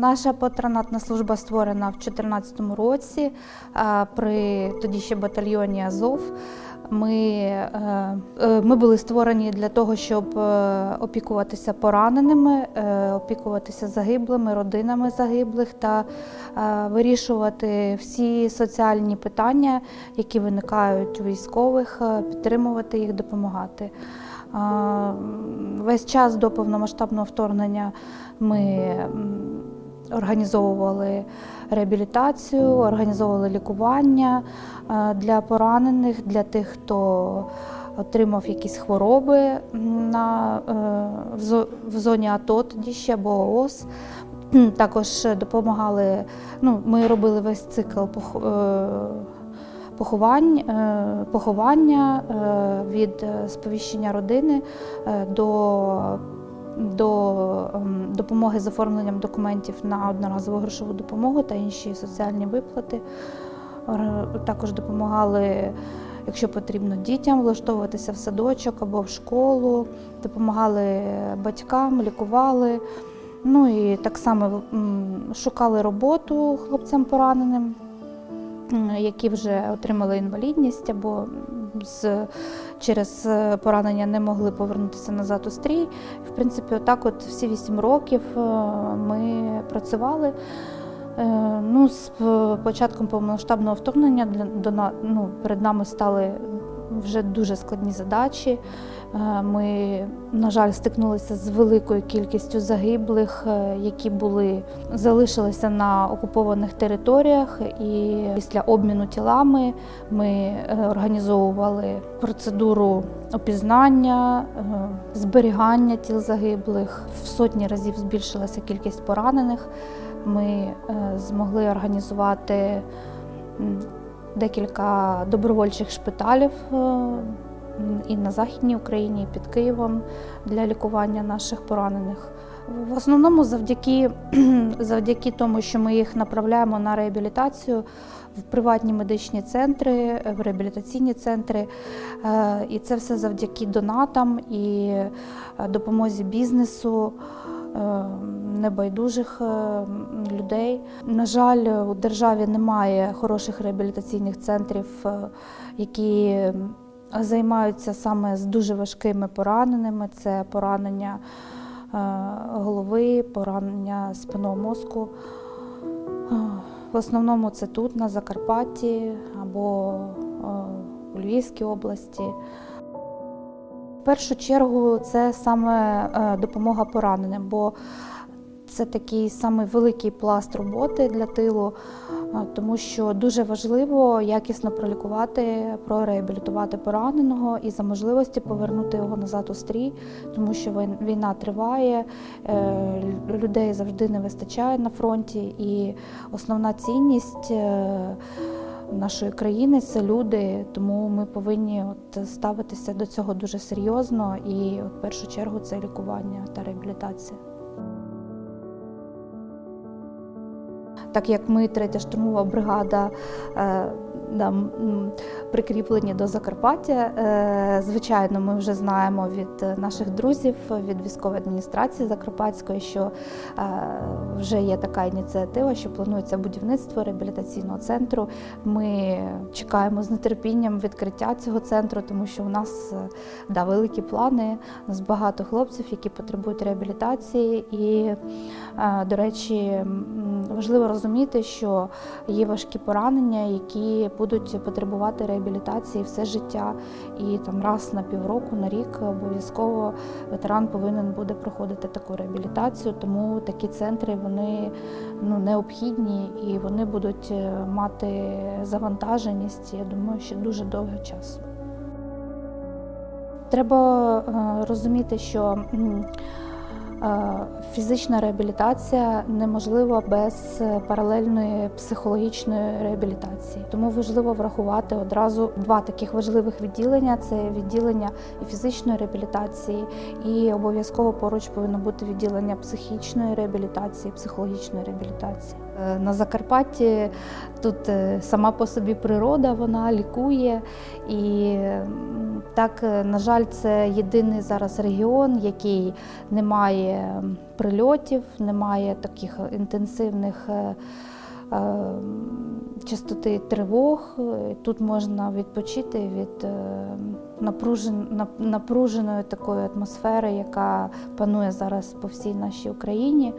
Наша патронатна служба створена в 2014 році при тоді ще батальйоні Азов. Ми, е, е, ми були створені для того, щоб е, опікуватися пораненими, е, опікуватися загиблими, родинами загиблих та е, вирішувати всі соціальні питання, які виникають у військових, е, підтримувати їх, допомагати. Весь час до повномасштабного вторгнення ми організовували реабілітацію, організовували лікування е, для поранених, для тих, хто отримав якісь хвороби на, е, в зоні АТО тоді ще або ООС. Також допомагали, ну, ми робили весь цикл е, поховань, поховання від сповіщення родини до, до ем, допомоги з оформленням документів на одноразову грошову допомогу та інші соціальні виплати. Також допомагали, якщо потрібно, дітям влаштовуватися в садочок або в школу, допомагали батькам, лікували. Ну і так само шукали роботу хлопцям пораненим, які вже отримали інвалідність або з, через е, поранення не могли повернутися назад у стрій. В принципі, отак от всі вісім років е, ми працювали. Е, Ну, з початком повномасштабного вторгнення для, до, ну, перед нами стали вже дуже складні задачі. Е, Ми, на жаль, стикнулися з великою кількістю загиблих, е, які були залишилися на окупованих територіях. І після обміну тілами ми е, організовували процедуру опізнання, зберігання тіл загиблих. В сотні разів збільшилася кількість поранених. Ми змогли організувати декілька добровольчих шпиталів і на Західній Україні, і під Києвом для лікування наших поранених. В основному завдяки, завдяки тому, що ми їх направляємо на реабілітацію в приватні медичні центри, в реабілітаційні центри. Е, І це все завдяки донатам і е, допомозі бізнесу. е, Небайдужих людей. На жаль, у державі немає хороших реабілітаційних центрів, які займаються саме з дуже важкими пораненими. Це поранення е, голови, поранення спинного мозку. Е, В основному це тут, на Закарпатті або е, у Львівській області. В першу чергу це саме допомога пораненим, бо це такий самий великий пласт роботи для тилу, тому що дуже важливо якісно пролікувати, прореабілітувати пораненого і за можливості повернути його назад у стрій, тому що війна триває, е, людей завжди не вистачає на фронті, і основна цінність. е, Нашої країни це люди, тому ми повинні от ставитися до цього дуже серйозно і в першу чергу це лікування та реабілітація. Так як ми третя штурмова бригада е, да, м, прикріплені до Закарпаття, е, звичайно, ми вже знаємо від е, наших друзів, від військової адміністрації Закарпатської, що е, вже є така ініціатива, що планується будівництво реабілітаційного центру. Ми чекаємо з нетерпінням відкриття цього центру, тому що у нас е, да, великі плани. У нас багато хлопців, які потребують реабілітації. І, е, до речі, важливо розуміти, що є важкі поранення, які будуть потребувати реабілітації все життя. І там раз на півроку, на рік обов'язково ветеран повинен буде проходити таку реабілітацію. Тому такі центри вони ну, необхідні і вони будуть е, мати завантаженість, я думаю, ще дуже довго часу. Треба е, розуміти, що фізична реабілітація неможлива без е, паралельної психологічної реабілітації. Тому важливо врахувати одразу два таких важливих відділення: це відділення і фізичної реабілітації, і обов'язково поруч повинно бути відділення психічної реабілітації, психологічної реабілітації. Е, На Закарпатті тут е, сама по собі природа, вона лікує. І так, е, на жаль, це єдиний зараз регіон, який не має прильотів, немає таких інтенсивних частоти тривог. Тут можна відпочити від напруженої такої атмосфери, яка панує зараз по всій нашій Україні.